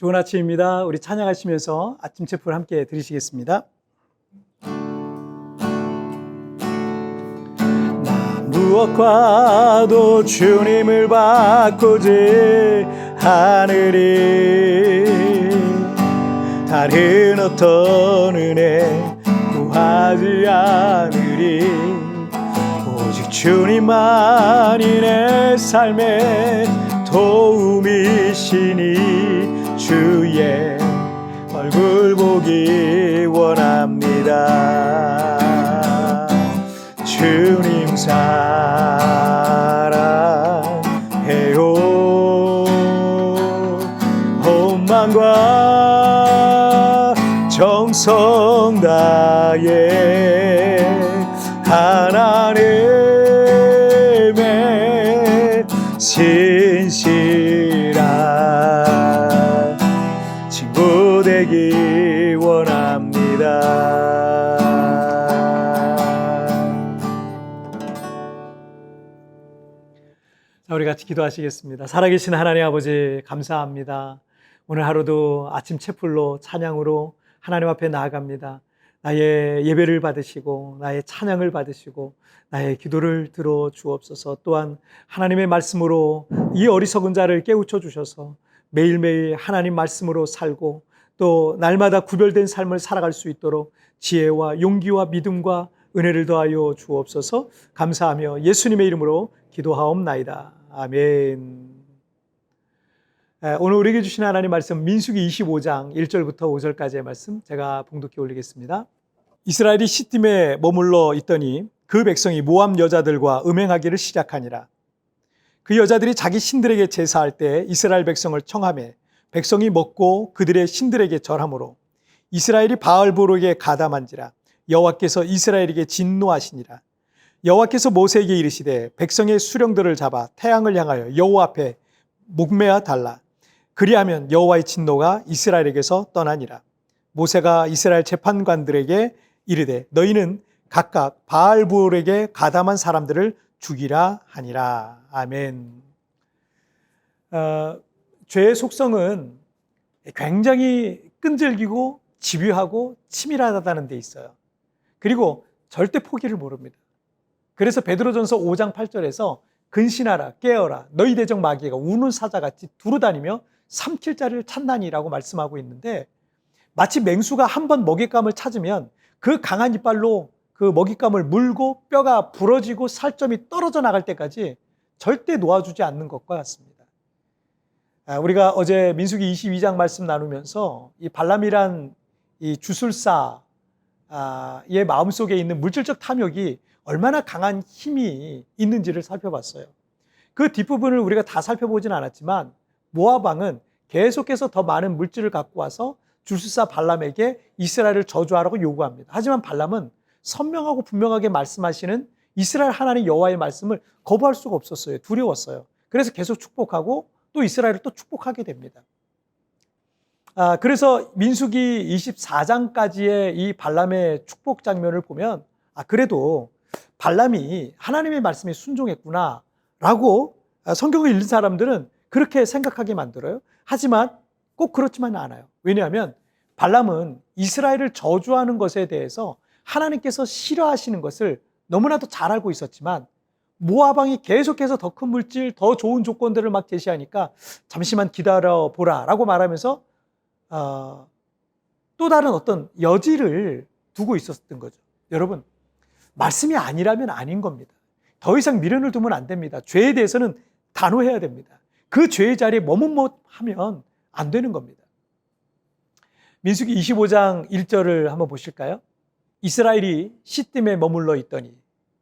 좋은 아침입니다. 우리 찬양하시면서 아침 체프를 함께 들으시겠습니다. 나 무엇과도 주님을 바꾸지 하늘이 다른 어떤 은혜 구하지 않으리 오직 주님만이 내 삶의 도움이시니 주의 얼굴 보기 원합니다. 주님 사 원합니다. 자, 우리 같이 기도하시겠습니다. 살아계신 하나님 아버지, 감사합니다. 오늘 하루도 아침 채플로 찬양으로 하나님 앞에 나아갑니다. 나의 예배를 받으시고, 나의 찬양을 받으시고, 나의 기도를 들어 주옵소서. 또한 하나님의 말씀으로 이 어리석은 자를 깨우쳐 주셔서 매일매일 하나님 말씀으로 살고 또 날마다 구별된 삶을 살아갈 수 있도록 지혜와 용기와 믿음과 은혜를 더하여 주옵소서 감사하며 예수님의 이름으로 기도하옵나이다. 아멘. 에, 오늘 우리에게 주신 하나님 말씀 민수기 25장 1절부터 5절까지의 말씀 제가 봉독해 올리겠습니다. 이스라엘이 시딤에 머물러 있더니 그 백성이 모함 여자들과 음행하기를 시작하니라. 그 여자들이 자기 신들에게 제사할 때 이스라엘 백성을 청함해 백성이 먹고 그들의 신들에게 절함으로 이스라엘이 바알보르에게 가담한지라 여호와께서 이스라엘에게 진노하시니라. 여호와께서 모세에게 이르시되 백성의 수령들을 잡아 태양을 향하여 여호와 앞에 목매어 달라. 그리하면 여호와의 진노가 이스라엘에게서 떠나니라. 모세가 이스라엘 재판관들에게 이르되 너희는 각각 바알부올에게 가담한 사람들을 죽이라 하니라. 아멘. 어, 죄의 속성은 굉장히 끈질기고 집요하고 치밀하다는 데 있어요. 그리고 절대 포기를 모릅니다. 그래서 베드로전서 5장 8절에서 근신하라 깨어라 너희 대적 마귀가 우는 사자같이 두루다니며 삼킬 자를 찾나니라고 말씀하고 있는데 마치 맹수가 한 번 먹잇감을 찾으면 그 강한 이빨로 그 먹잇감을 물고 뼈가 부러지고 살점이 떨어져 나갈 때까지 절대 놓아주지 않는 것과 같습니다. 아, 우리가 어제 민수기 22장 말씀 나누면서 이 발람이란 이 주술사의 마음속에 있는 물질적 탐욕이 얼마나 강한 힘이 있는지를 살펴봤어요. 그 뒷부분을 우리가 다 살펴보진 않았지만 모아방은 계속해서 더 많은 물질을 갖고 와서 주술사 발람에게 이스라엘을 저주하라고 요구합니다. 하지만 발람은 선명하고 분명하게 말씀하시는 이스라엘 하나님 여호와의 말씀을 거부할 수가 없었어요. 두려웠어요. 그래서 계속 축복하고 또 이스라엘을 또 축복하게 됩니다. 아, 그래서 민수기 24장까지의 이 발람의 축복 장면을 보면 아, 그래도 발람이 하나님의 말씀에 순종했구나 라고 성경을 읽는 사람들은 그렇게 생각하게 만들어요. 하지만 꼭 그렇지만은 않아요. 왜냐하면 발람은 이스라엘을 저주하는 것에 대해서 하나님께서 싫어하시는 것을 너무나도 잘 알고 있었지만 모아방이 계속해서 더 큰 물질, 더 좋은 조건들을 막 제시하니까 잠시만 기다려 보라라고 말하면서 어, 또 다른 어떤 여지를 두고 있었던 거죠. 여러분, 말씀이 아니라면 아닌 겁니다. 더 이상 미련을 두면 안 됩니다. 죄에 대해서는 단호해야 됩니다. 그 죄의 자리에 머뭇머하면 안 되는 겁니다. 민수기 25장 1절을 한번 보실까요? 이스라엘이 시딤에 머물러 있더니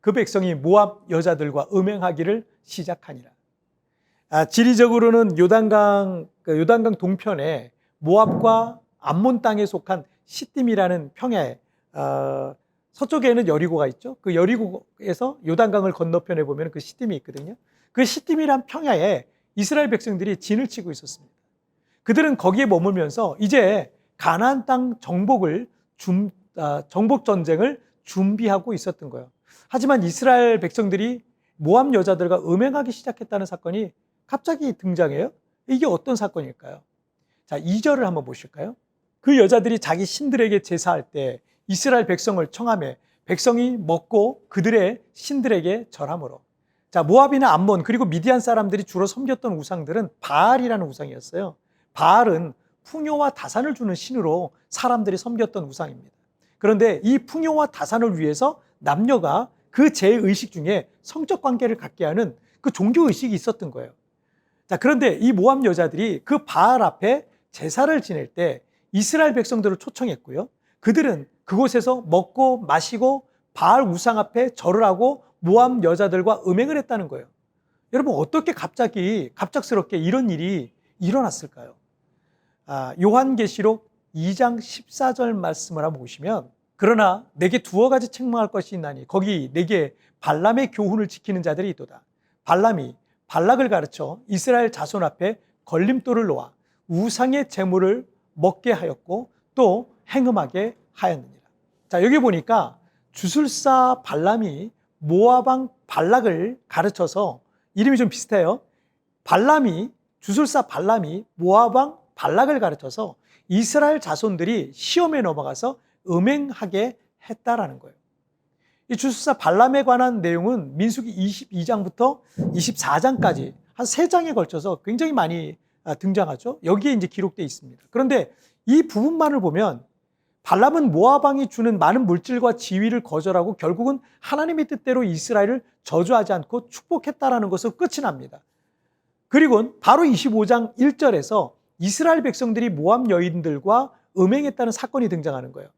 그 백성이 모압 여자들과 음행하기를 시작하니라. 아, 지리적으로는 요단강 그 요단강 동편에 모압과 암몬 땅에 속한 시딤이라는 평야에 어, 서쪽에는 여리고가 있죠. 그 여리고에서 요단강을 건너편에 보면 그 시딤이 있거든요. 그 시딤이란 평야에 이스라엘 백성들이 진을 치고 있었습니다. 그들은 거기에 머물면서 이제 가나안 땅 정복을 준, 아, 정복 전쟁을 준비하고 있었던 거예요. 하지만 이스라엘 백성들이 모함 여자들과 음행하기 시작했다는 사건이 갑자기 등장해요. 이게 어떤 사건일까요? 자, 2절을 한번 보실까요? 그 여자들이 자기 신들에게 제사할 때 이스라엘 백성을 청함해 백성이 먹고 그들의 신들에게 절함으로. 자, 모압이나 암몬 그리고 미디안 사람들이 주로 섬겼던 우상들은 바알이라는 우상이었어요. 바알은 풍요와 다산을 주는 신으로 사람들이 섬겼던 우상입니다. 그런데 이 풍요와 다산을 위해서 남녀가 그 제의식 중에 성적 관계를 갖게 하는 그 종교 의식이 있었던 거예요. 자, 그런데 이 모함 여자들이 그 바알 앞에 제사를 지낼 때 이스라엘 백성들을 초청했고요. 그들은 그곳에서 먹고 마시고 바알 우상 앞에 절을 하고 모함 여자들과 음행을 했다는 거예요. 여러분 어떻게 갑자기 갑작스럽게 이런 일이 일어났을까요? 아, 요한계시록 2장 14절 말씀을 한번 보시면 그러나 내게 두어 가지 책망할 것이 있나니 거기 내게 발람의 교훈을 지키는 자들이 있도다. 발람이 발락을 가르쳐 이스라엘 자손 앞에 걸림돌을 놓아 우상의 재물을 먹게 하였고 또 행음하게 하였느니라. 자, 여기 보니까 주술사 발람이 모아방 발락을 가르쳐서 이름이 좀 비슷해요. 발람이 주술사 발람이 모아방 발락을 가르쳐서 이스라엘 자손들이 시험에 넘어가서 음행하게 했다라는 거예요. 이 주술사 발람에 관한 내용은 민수기 22장부터 24장까지 한 세 장에 걸쳐서 굉장히 많이 아, 등장하죠. 여기에 이제 기록되어 있습니다. 그런데 이 부분만을 보면 발람은 모아방이 주는 많은 물질과 지위를 거절하고 결국은 하나님의 뜻대로 이스라엘을 저주하지 않고 축복했다라는 것으로 끝이 납니다. 그리고 바로 25장 1절에서 이스라엘 백성들이 모함 여인들과 음행했다는 사건이 등장하는 거예요.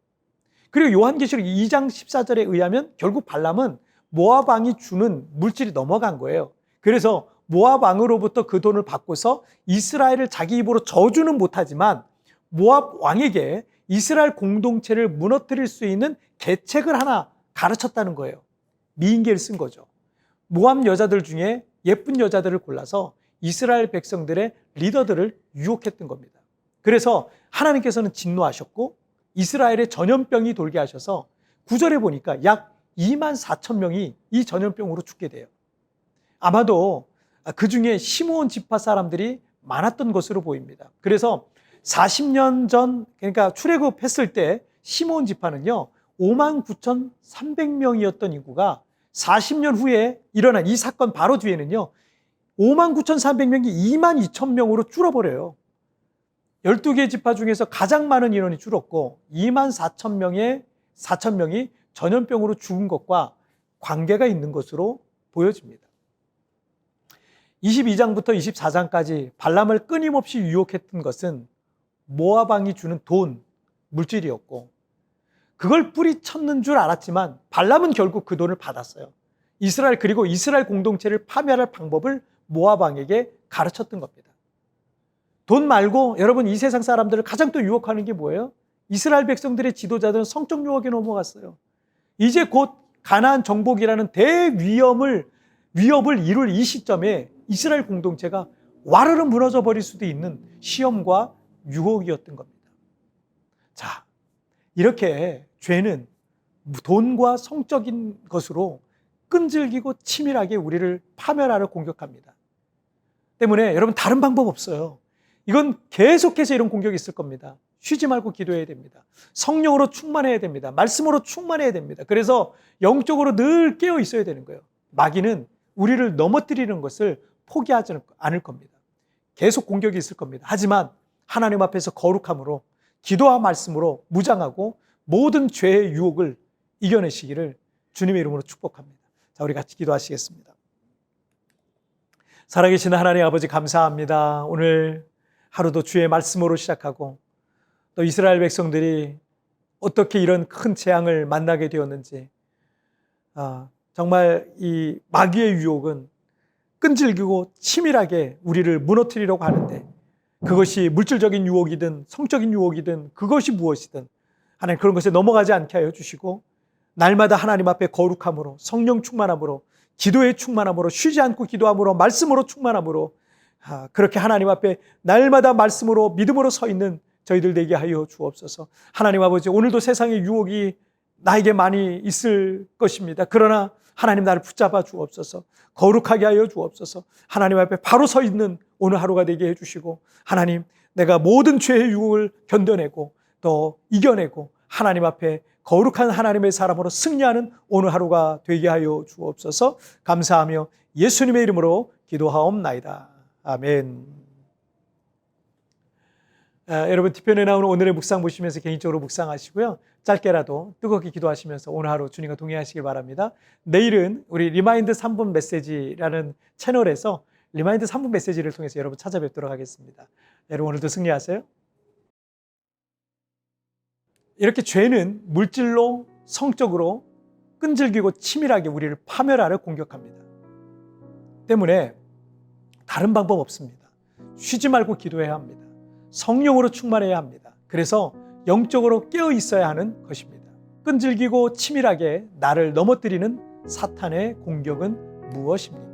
그리고 요한계시록 2장 14절에 의하면 결국 발람은 모압 왕이 주는 물질이 넘어간 거예요. 그래서 모압 왕으로부터 그 돈을 받고서 이스라엘을 자기 입으로 저주는 못하지만 모압 왕에게 이스라엘 공동체를 무너뜨릴 수 있는 계책을 하나 가르쳤다는 거예요. 미인계를 쓴 거죠. 모압 여자들 중에 예쁜 여자들을 골라서 이스라엘 백성들의 리더들을 유혹했던 겁니다. 그래서 하나님께서는 진노하셨고 이스라엘에 전염병이 돌게 하셔서 구절에 보니까 약 2만 4천 명이 이 전염병으로 죽게 돼요. 아마도 그 중에 시므온 지파 사람들이 많았던 것으로 보입니다. 그래서 40년 전 그러니까 출애굽했을 때 시므온 지파는요 5만 9,300명이었던 인구가 40년 후에 일어난 이 사건 바로 뒤에는요 5만 9,300명이 2만 2천 명으로 줄어버려요. 12개 지파 중에서 가장 많은 인원이 줄었고 2만 4천 명의 4천 명이 전염병으로 죽은 것과 관계가 있는 것으로 보여집니다. 22장부터 24장까지 발람을 끊임없이 유혹했던 것은 모아방이 주는 돈, 물질이었고 그걸 뿌리쳤는 줄 알았지만 발람은 결국 그 돈을 받았어요. 이스라엘 그리고 이스라엘 공동체를 파멸할 방법을 모아방에게 가르쳤던 겁니다. 돈 말고 여러분 이 세상 사람들을 가장 또 유혹하는 게 뭐예요? 이스라엘 백성들의 지도자들은 성적 유혹에 넘어갔어요. 이제 곧 가나안 정복이라는 대위험을 위협을 이룰 이 시점에 이스라엘 공동체가 와르르 무너져 버릴 수도 있는 시험과 유혹이었던 겁니다. 자, 이렇게 죄는 돈과 성적인 것으로 끈질기고 치밀하게 우리를 파멸하려 공격합니다. 때문에 여러분 다른 방법 없어요. 이건 계속해서 이런 공격이 있을 겁니다. 쉬지 말고 기도해야 됩니다. 성령으로 충만해야 됩니다. 말씀으로 충만해야 됩니다. 그래서 영적으로 늘 깨어 있어야 되는 거예요. 마귀는 우리를 넘어뜨리는 것을 포기하지 않을 겁니다. 계속 공격이 있을 겁니다. 하지만 하나님 앞에서 거룩함으로 기도와 말씀으로 무장하고 모든 죄의 유혹을 이겨내시기를 주님의 이름으로 축복합니다. 자, 우리 같이 기도하시겠습니다. 살아계신 하나님 아버지 감사합니다. 오늘 하루도 주의 말씀으로 시작하고 또 이스라엘 백성들이 어떻게 이런 큰 재앙을 만나게 되었는지 아, 정말 이 마귀의 유혹은 끈질기고 치밀하게 우리를 무너뜨리려고 하는데 그것이 물질적인 유혹이든 성적인 유혹이든 그것이 무엇이든 하나님 그런 것에 넘어가지 않게 하여 주시고 날마다 하나님 앞에 거룩함으로 성령 충만함으로 기도의 충만함으로 쉬지 않고 기도함으로 말씀으로 충만함으로 아, 그렇게 하나님 앞에 날마다 말씀으로 믿음으로 서 있는 저희들 되게 하여 주옵소서. 하나님 아버지 오늘도 세상의 유혹이 나에게 많이 있을 것입니다. 그러나 하나님 나를 붙잡아 주옵소서. 거룩하게 하여 주옵소서. 하나님 앞에 바로 서 있는 오늘 하루가 되게 해 주시고 하나님 내가 모든 죄의 유혹을 견뎌내고 또 이겨내고 하나님 앞에 거룩한 하나님의 사람으로 승리하는 오늘 하루가 되게 하여 주옵소서 감사하며 예수님의 이름으로 기도하옵나이다. 아멘. 아, 여러분 뒤편에 나오는 오늘의 묵상 보시면서 개인적으로 묵상하시고요. 짧게라도 뜨겁게 기도하시면서 오늘 하루 주님과 동행하시길 바랍니다. 내일은 우리 리마인드 3분 메시지라는 채널에서 리마인드 3분 메시지를 통해서 여러분 찾아뵙도록 하겠습니다. 여러분 오늘도 승리하세요. 이렇게 죄는 물질로 성적으로 끈질기고 치밀하게 우리를 파멸하려 공격합니다. 때문에 다른 방법 없습니다. 쉬지 말고 기도해야 합니다. 성령으로 충만해야 합니다. 그래서 영적으로 깨어 있어야 하는 것입니다. 끈질기고 치밀하게 나를 넘어뜨리는 사탄의 공격은 무엇입니까?